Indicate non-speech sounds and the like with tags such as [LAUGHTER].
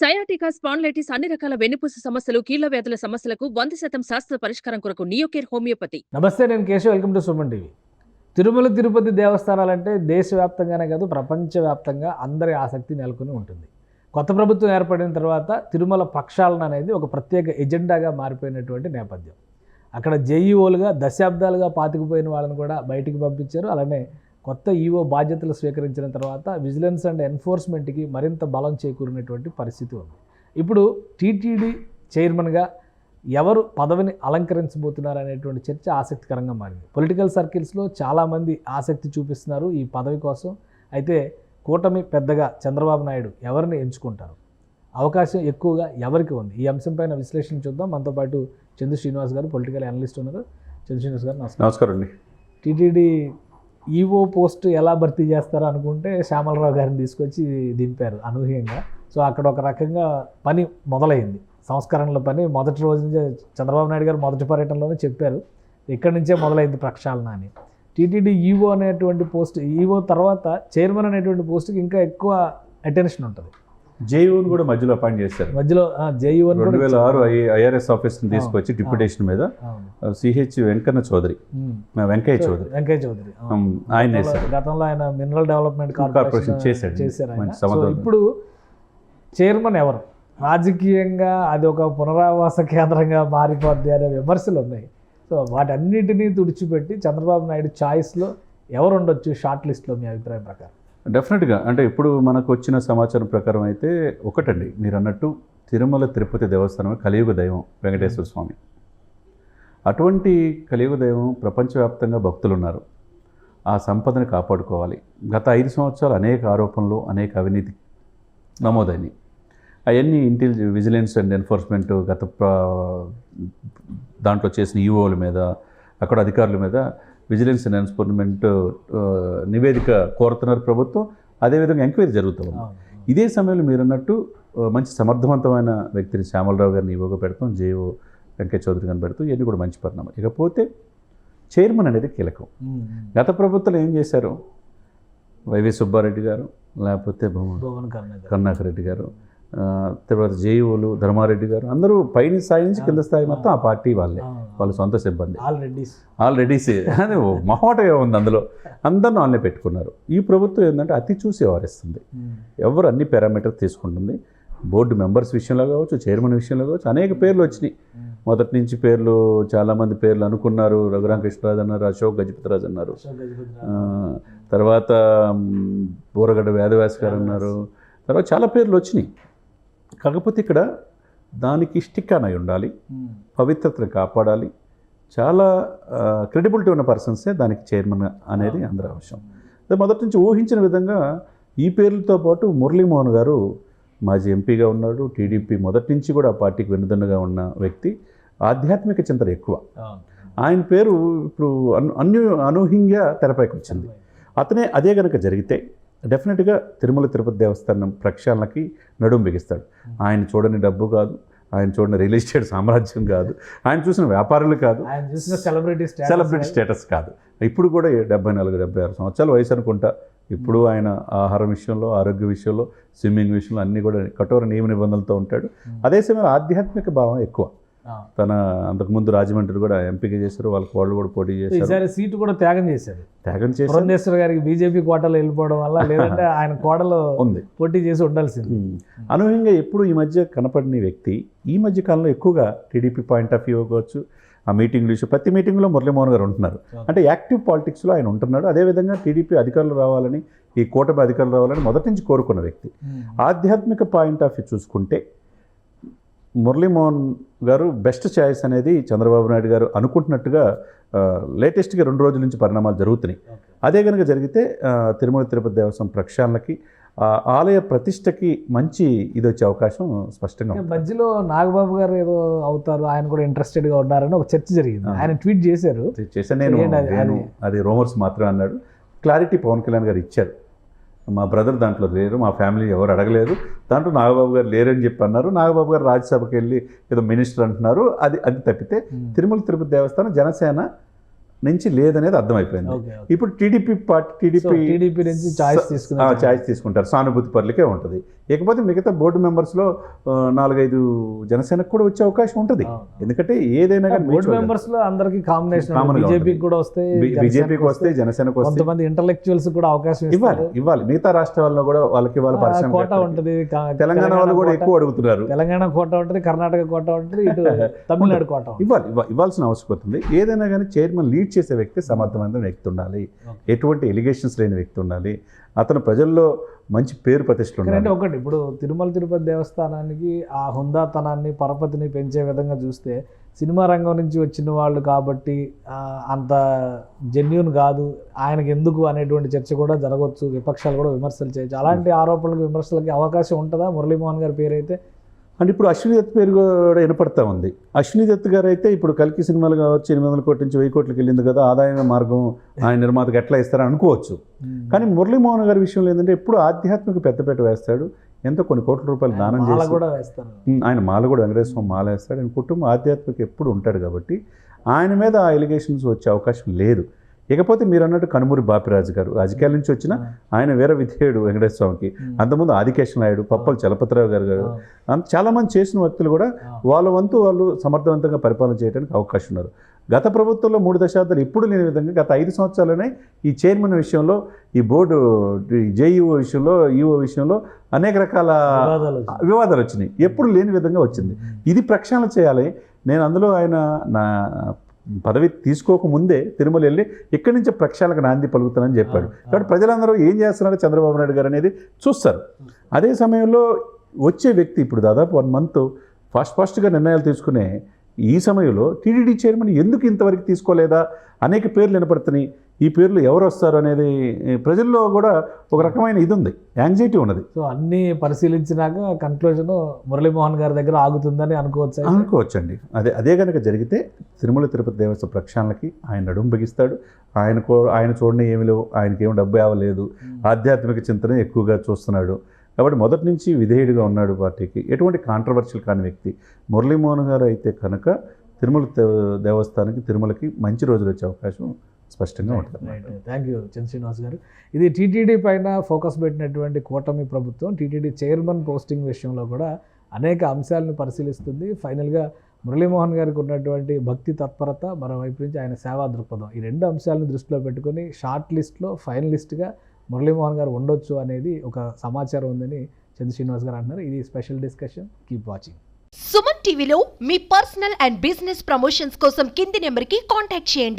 Sciatica spondylitis అన్ని రకాల వెన్నుపూస సమస్యలు కీళ్ళ వ్యాధుల సమస్యలకు వంద శాతం శాస్త్ర పరిష్కారం కొరకు నియోకేర్ హోమియోపతి. నమస్తే నేను Keshav. Welcome to Suman TV. Tirumala Tirupati దేవస్థానాలంటే దేశవ్యాప్తంగానే కాదు ప్రపంచవ్యాప్తంగా అందరి ఆసక్తి నెలకొని ఉంటుంది. కొత్త ప్రభుత్వం ఏర్పడిన తర్వాత తిరుమల ప్రక్షాళన అనేది ఒక ప్రత్యేక ఎజెండాగా మారిపోయినటువంటి నేపథ్యం. అక్కడ జేఈఓలుగా దశాబ్దాలుగా పాతికిపోయిన వాళ్ళని కూడా బయటికి పంపించారు. అలానే కొత్త ఈఓ బాధ్యతలు స్వీకరించిన తర్వాత విజిలెన్స్ అండ్ ఎన్ఫోర్స్మెంట్కి మరింత బలం చేకూరినటువంటి పరిస్థితి ఉంది. ఇప్పుడు టీటీడీ చైర్మన్గా ఎవరు పదవిని అలంకరించబోతున్నారు అనేటువంటి చర్చ ఆసక్తికరంగా మారింది. పొలిటికల్ సర్కిల్స్లో చాలామంది ఆసక్తి చూపిస్తున్నారు ఈ పదవి కోసం. అయితే కూటమి పెద్దగా చంద్రబాబు నాయుడు ఎవరిని ఎంచుకుంటారు? అవకాశం ఎక్కువగా ఎవరికి ఉంది? ఈ అంశంపైన విశ్లేషణ చూద్దాం. మనతో పాటు చందు శ్రీనివాస్ గారు పొలిటికల్ అనలిస్ట్ ఉన్నారు. చందు శ్రీనివాస్ గారు నమస్కారం. నమస్కారం అండి. టీటీడీ ఈవో పోస్ట్ ఎలా భర్తీ చేస్తారో అనుకుంటే శ్యామలరావు గారిని తీసుకొచ్చి దింపారు అనూహ్యంగా. సో అక్కడ ఒక రకంగా పని మొదలైంది. సంస్కరణల పని మొదటి రోజు నుంచే చంద్రబాబు నాయుడు గారు మొదటి పర్యటనలోనే చెప్పారు. ఇక్కడి నుంచే మొదలైంది ప్రక్షాళన అని. టీటీడీ ఈవో అనేటువంటి పోస్ట్ ఈవో తర్వాత చైర్మన్ అనేటువంటి పోస్ట్కి ఇంకా ఎక్కువ అటెన్షన్ ఉంటుంది. జేయూని కూడా మధ్యలో అపాయింట్ చేశారు. మధ్యలో జేఈఓ రెండు వేల ఆరు ఐఆర్ఎస్ ఆఫీస్ని తీసుకొచ్చి డిప్యుటేషన్ మీద సిహెచ్ వెంకన్న చౌదరి వెంకయ్య చౌదరి. వెంకయ్య చౌదరి ఆయన వేశారు గతంలో ఆయన మినరల్ డెవలప్మెంట్ కార్పొరేషన్ చేశాడు. చేశారు సమర్థత. ఇప్పుడు చైర్మన్ ఎవరు? రాజకీయంగా అది ఒక పునరావాస కేంద్రంగా మారిపోద్ది అనే విమర్శలు ఉన్నాయి. సో వాటన్నిటినీ తుడిచిపెట్టి చంద్రబాబు నాయుడు ఛాయిస్లో ఎవరు ఉండొచ్చు షార్ట్ లిస్ట్లో మీ అభిప్రాయం ప్రకారం? డెఫినెట్గా అంటే ఇప్పుడు మనకు వచ్చిన సమాచారం ప్రకారం అయితే ఒకటండి. మీరు అన్నట్టు తిరుమల తిరుపతి దేవస్థానం కలియుగ దైవం వెంకటేశ్వర స్వామి. అటువంటి కలియుగ దైవం ప్రపంచవ్యాప్తంగా భక్తులు ఉన్నారు ఆ సంపదను కాపాడుకోవాలి. గత ఐదు సంవత్సరాలు అనేక ఆరోపణలు అనేక అవినీతి నమోదైనవి అవన్నీ ఇంటెలి విజిలెన్స్ అండ్ ఎన్ఫోర్స్మెంట్ గత దాంట్లో చేసిన ఈఓల మీద అక్కడ అధికారుల మీద విజిలెన్స్ ఎన్ఫోర్స్మెంట్ ఆ, నివేదిక కోరుతున్నారు ప్రభుత్వం. అదేవిధంగా ఎంక్వైరీ జరుగుతుంది ఇదే సమయంలో మీరు అన్నట్టు మంచి సమర్థవంతమైన వ్యక్తిని శ్యామలరావు గారిని ఈవోగా పెడతాం జేఓ వెంకయ్య చౌదరి గారిని పెడతాం ఇవన్నీ కూడా మంచి పరిణామం. ఇకపోతే చైర్మన్ అనేది కీలకం. గత ప్రభుత్వాలు ఏం చేశారు? వైవి సుబ్బారెడ్డి గారు లేకపోతే భువన్ కర్ణాకర్ రెడ్డి గారు తర్వాత జేఈఓలు ధర్మారెడ్డి గారు అందరూ పైన స్థాయి నుంచి కింద స్థాయి మొత్తం ఆ పార్టీ వాళ్ళే వాళ్ళ సొంత సిబ్బంది. ఆల్రెడీ ఆల్రెడీ అది మహోటగా ఉంది అందులో. అందరిని వాళ్ళే పెట్టుకున్నారు. ఈ ప్రభుత్వం ఏంటంటే అతి చూసి వ్యవహరిస్తుంది ఎవరు అన్ని పారామీటర్స్ తీసుకుంటుంది. బోర్డు మెంబర్స్ విషయంలో కావచ్చు చైర్మన్ విషయంలో కావచ్చు అనేక పేర్లు వచ్చినాయి. మొదటి నుంచి పేర్లు చాలామంది పేర్లు అనుకున్నారు. రఘురామకృష్ణరాజు అన్నారు అశోక్ గజపతిరాజు అన్నారు. తర్వాత బూరగడ్డ వేదవ్యాస్ గారు అన్నారు. తర్వాత చాలా పేర్లు వచ్చినాయి. కాకపోతే ఇక్కడ దానికి స్టిక్ అని ఉండాలి పవిత్రతను కాపాడాలి. చాలా క్రెడిబిలిటీ ఉన్న పర్సన్సే దానికి చైర్మన్ అనేది అందరి అవసరం మొదటి నుంచి ఊహించిన విధంగా ఈ పేర్లతో పాటు మురళీమోహన్ గారు మాజీ ఎంపీగా ఉన్నాడు. టీడీపీ మొదటి నుంచి కూడా ఆ పార్టీకి వెన్నుదన్నుగా ఉన్న వ్యక్తి. ఆధ్యాత్మిక చింతన ఎక్కువ. ఆయన పేరు ఇప్పుడు అను అన్యూ అనూహ్యంగా తెరపైకి వచ్చింది. అతనే అదే కనుక జరిగితే డెఫినెట్గా తిరుమల తిరుపతి దేవస్థానం ప్రక్షాళనకి నడుం బిగిస్తాడు. ఆయన చూడని డబ్బు కాదు ఆయన చూడని రియల్ ఎస్టేట్ సామ్రాజ్యం కాదు ఆయన చూసిన వ్యాపారులు కాదు ఆయన చూసిన సెలబ్రిటీ సెలబ్రిటీ స్టేటస్ కాదు. ఇప్పుడు కూడా డెబ్బై నాలుగు డెబ్బై ఆరు సంవత్సరాల వయసు అనుకుంటా. ఇప్పుడు ఆయన ఆహారం విషయంలో ఆరోగ్య విషయంలో స్విమ్మింగ్ విషయంలో అన్నీ కూడా కఠోర నియమ నిబంధనలతో ఉంటాడు. అదే సమయంలో ఆధ్యాత్మిక భావం ఎక్కువ. తన అంతకుముందు రాజమండ్రి కూడా ఎంపిక చేశారు వాళ్ళ కోళ్ళు కూడా పోటీ చేశారు. ఈసారి సీటు కూడా త్యాగం చేశారు త్యాగం చేశారు పురంధేశ్వర గారికి బీజేపీ కోటలో వెళ్ళిపోవడం వల్ల లేదంటే [LAUGHS] ఆయన కోటలో ఉంది. పోటీ చేసి ఉండాల్సింది. అనూహ్యంగా ఎప్పుడు ఈ మధ్య కనపడిన వ్యక్తి ఈ మధ్య కాలంలో ఎక్కువగా టీడీపీ పాయింట్ ఆఫ్ వ్యూ కావచ్చు ఆ మీటింగ్లు విషయం ప్రతి మీటింగ్లో మురళీమోహన్ గారు ఉంటున్నారు. అంటే యాక్టివ్ పాలిటిక్స్లో ఆయన ఉంటున్నాడు. అదేవిధంగా టీడీపీ అధికారులు రావాలని ఈ కూటమి అధికారులు రావాలని మొదటి నుంచి కోరుకున్న వ్యక్తి. ఆధ్యాత్మిక పాయింట్ ఆఫ్ వ్యూ చూసుకుంటే మురళీమోహన్ గారు బెస్ట్ ఛాయిస్ అనేది చంద్రబాబు నాయుడు గారు అనుకుంటున్నట్టుగా లేటెస్ట్గా రెండు రోజుల నుంచి పరిణామాలు జరుగుతున్నాయి. అదే కనుక జరిగితే తిరుమల తిరుపతి దేవస్థానం ప్రక్షాళనకి ఆలయ ప్రతిష్టకి మంచి ఇది వచ్చే అవకాశం స్పష్టంగా. మధ్యలో నాగబాబు గారు ఏదో అవుతారు ఆయన కూడా ఇంట్రెస్టెడ్గా ఉన్నారని ఒక చర్చ జరిగింది. ఆయన ట్వీట్ చేశారు. చేశాను నేను అది రోమర్స్ మాత్రమే అన్నాడు. క్లారిటీ పవన్ కళ్యాణ్ గారు ఇచ్చారు. మా బ్రదర్ దాంట్లో లేరు మా ఫ్యామిలీ ఎవరు అడగలేదు. దాంట్లో నాగబాబు గారు లేరని చెప్పి అన్నారు. నాగబాబు గారు రాజ్యసభకి వెళ్ళి ఏదో మినిస్టర్ అంటున్నారు. అది అది తప్పితే తిరుమల తిరుపతి దేవస్థానం జనసేన నుంచి లేదనేది అర్థమైపోయింది. ఇప్పుడు టీడీపీ పార్టీ టీడీపీ టీడీపీ నుంచి చాయిస్ తీసుకున్న ఛాయిస్ తీసుకుంటారు. సానుభూతి పరులకే ఉంటుంది. ఇకపోతే మిగతా బోర్డు మెంబర్స్లో నాలుగైదు జనసేనకు కూడా వచ్చే అవకాశం ఉంటుంది. ఎందుకంటే ఏదైనా కానీ బోర్డు మెంబర్స్లో అందరికి కాంబినేషన్ బీజేపీకి. కూడా వస్తే బీజేపీకి వస్తే జనసేనకు వస్తే కొంతమంది ఇంటలెక్చువల్స్ కూడా అవకాశం ఇవ్వాలి ఇవ్వాలి. మిగతా రాష్ట్రాల్లో కూడా వాళ్ళకి ఆ, పరిశ్రమ కోట ఉంటది. తెలంగాణ వాళ్ళు కూడా ఎక్కువ అడుగుతున్నారు. తెలంగాణ కోట ఉంటది కర్ణాటక కోట ఉంటది ఇటు [LAUGHS] తమిళనాడు కోట. ఇవ్వాలి ఇవ్వ- ఇవ్వాల్సిన అవసరం ఉంది ఏదైనా కానీ చైర్మన్ లీడ్ చేసే వ్యక్తి సమర్థవంతమైన వ్యక్తి ఉండాలి. ఎటువంటి ఎలిగేషన్స్ లేని వ్యక్తి ఉండాలి. అతను ప్రజల్లో మంచి పేరు ప్రతిష్టలు ఉండాలి. ఒకటి ఇప్పుడు తిరుమల తిరుపతి దేవస్థానానికి ఆ హుందాతనాన్ని పరపతిని పెంచే విధంగా చూస్తే సినిమా రంగం నుంచి వచ్చిన వాళ్ళు కాబట్టి అంత జెన్యున్ కాదు. ఆయనకి ఎందుకు అనేటువంటి చర్చ కూడా జరగవచ్చు. విపక్షాలు కూడా విమర్శలు చేయొచ్చు. అలాంటి ఆరోపణలకు విమర్శలకి అవకాశం ఉంటుందా? మురళీమోహన్ గారి పేరు అంటే ఇప్పుడు అశ్విని దత్ పేరు కూడా వినపడతా ఉంది. అశ్విని దత్ గారు అయితే ఇప్పుడు కల్కి సినిమాలు కావచ్చు ఎనిమిది వందల కోట్ల నుంచి వెయ్యి కోట్లకి వెళ్ళింది కదా ఆదాయ మార్గం ఆయన నిర్మాతకు ఎట్లా ఇస్తారని అనుకోవచ్చు. కానీ మురళీమోహన్ గారి విషయంలో ఏంటంటే ఎప్పుడు ఆధ్యాత్మిక పెద్దపేట వేస్తాడు ఎంతో కొన్ని కోట్ల రూపాయలు దానం చేసి కూడా వేస్తారు. ఉమ్, ఆయన మాల కూడా వెంకటేశ్వర స్వామి మాల వేస్తాడు. ఆయన కుటుంబం ఆధ్యాత్మిక ఎప్పుడు ఉంటాడు కాబట్టి ఆయన మీద ఆ ఎలిగేషన్స్ వచ్చే అవకాశం లేదు. ఇకపోతే మీరు అన్నట్టు కనుమూరి బాపిరాజు గారు రాజకీయాల నుంచి వచ్చిన ఆయన వీర విధేయుడు వెంకటేశ్వర స్వామికి. అంతకుముందు ఆదికేశవ నాయుడు పప్పల చలపతిరావు గారు గారు. చాలామంది చేసిన వ్యక్తులు కూడా వాళ్ళ వంతు వాళ్ళు సమర్థవంతంగా పరిపాలన చేయడానికి అవకాశం ఉన్నారు. గత ప్రభుత్వంలో మూడు దశాబ్దాలు ఎప్పుడు లేని విధంగా గత ఐదు సంవత్సరాలనే ఈ చైర్మన్ విషయంలో ఈ బోర్డు జేఈఓ విషయంలో ఈఓ విషయంలో అనేక రకాల. వివాదాలు వచ్చినాయి. ఎప్పుడు లేని విధంగా వచ్చింది. ఇది ప్రక్షాళన చేయాలి. నేను అందులో ఆయన నా పదవి తీసుకోకముందే తిరుమల వెళ్ళి ఇక్కడి నుంచి ప్రక్షాళనకు నాంది పలుకుతానని చెప్పాడు. కాబట్టి ప్రజలందరూ ఏం చేస్తున్నారు చంద్రబాబు నాయుడు గారు అనేది చూస్తారు. అదే సమయంలో వచ్చే వ్యక్తి ఇప్పుడు దాదాపు వన్ మంత్ ఫాస్ట్ ఫాస్ట్గా నిర్ణయాలు తీసుకునే ఈ సమయంలో టీడీడీ చైర్మన్ ఎందుకు ఇంతవరకు తీసుకోలేదా? అనేక పేర్లు వినపడుతున్నాయి. ఈ పేర్లు ఎవరు వస్తారు అనేది ప్రజల్లో కూడా ఒక రకమైన ఇది ఉంది యాంగ్జైటీ ఉన్నది. సో అన్ని పరిశీలించినాక కన్క్లూజన్ మురళీమోహన్ గారి దగ్గర ఆగుతుందని అనుకోవచ్చు. అనుకోవచ్చండి. అదే అదే కనుక జరిగితే తిరుమల తిరుపతి దేవస్థాన ప్రక్షాళనకి ఆయన నడుము బిగిస్తాడు. ఆయనకు ఆయన చూడని ఏమి లేవు ఆయనకి ఏమి డబ్బు ఇవ్వలేదు ఆధ్యాత్మిక చింతన ఎక్కువగా చూస్తున్నాడు. కాబట్టి మొదటి నుంచి విధేయుడిగా ఉన్నాడు పార్టీకి. ఎటువంటి కాంట్రవర్షియల్ కాని వ్యక్తి. మురళీమోహన్ గారు అయితే కనుక తిరుమల దేవస్థానానికి తిరుమలకి మంచి రోజులు వచ్చే అవకాశం స్పష్టంగా ఉంటుంది థ్యాంక్ యూ చంద్ర శ్రీనివాస్ గారు. ఇది టీటీడీ పైన ఫోకస్ పెట్టినటువంటి కూటమి ప్రభుత్వం టీటీడీ చైర్మన్ పోస్టింగ్ విషయంలో కూడా అనేక అంశాలను పరిశీలిస్తుంది. ఫైనల్గా మురళీమోహన్ గారికి ఉన్నటువంటి భక్తి తత్పరత మరోవైపు నుంచి ఆయన సేవా దృక్పథం. ఈ రెండు అంశాలను దృష్టిలో పెట్టుకొని షార్ట్ లిస్ట్లో ఫైనలిస్ట్గా మురళీమోహన్ గారు ఉండొచ్చు అనేది ఒక సమాచారం ఉందని చంద్ర శ్రీనివాస్ గారు అంటున్నారు. ఇది special discussion. Keep watching Suman టీవీలో మీ పర్సనల్ అండ్ బిజినెస్ ప్రమోషన్స్ కోసం కింది నెంబర్కి కాంటాక్ట్ చేయండి.